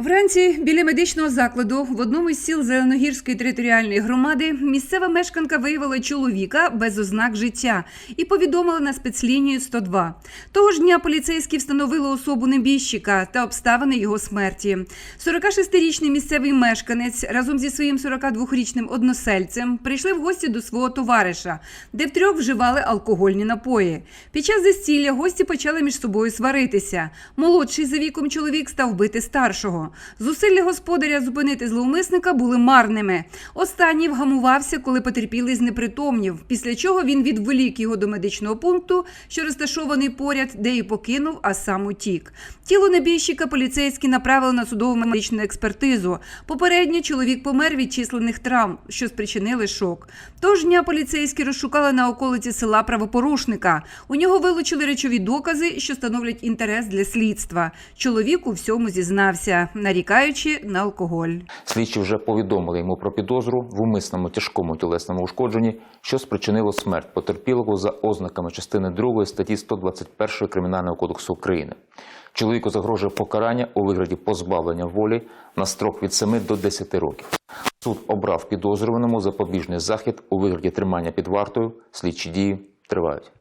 Вранці біля медичного закладу в одному із сіл Зеленогірської територіальної громади місцева мешканка виявила чоловіка без ознак життя і повідомила на спецлінію 102. Того ж дня поліцейські встановили особу небіжчика та обставини його смерті. 46-річний місцевий мешканець разом зі своїм 42-річним односельцем прийшли в гості до свого товариша, де втрьох вживали алкогольні напої. Під час застілля гості почали між собою сваритися. Молодший за віком чоловік став бити старшого. Зусилля господаря зупинити зловмисника були марними. Останній вгамувався, коли потерпілий знепритомнів, після чого він відволік його до медичного пункту, що розташований поряд, де і покинув, а сам утік. Тіло небіжчика поліцейські направили на судову медичну експертизу. Попередньо чоловік помер від численних травм, що спричинили шок. Тож дня поліцейські розшукали на околиці села правопорушника. У нього вилучили речові докази, що становлять інтерес для слідства. Чоловік у всьому зізнався, нарікаючи на алкоголь. Слідчі вже повідомили йому про підозру в умисному тяжкому тілесному ушкодженні, що спричинило смерть потерпілого за ознаками частини 2 статті 121 Кримінального кодексу України. Чоловіку загрожує покарання у вигляді позбавлення волі на строк від 7 до 10 років. Суд обрав підозрюваному запобіжний захід у вигляді тримання під вартою. Слідчі дії тривають.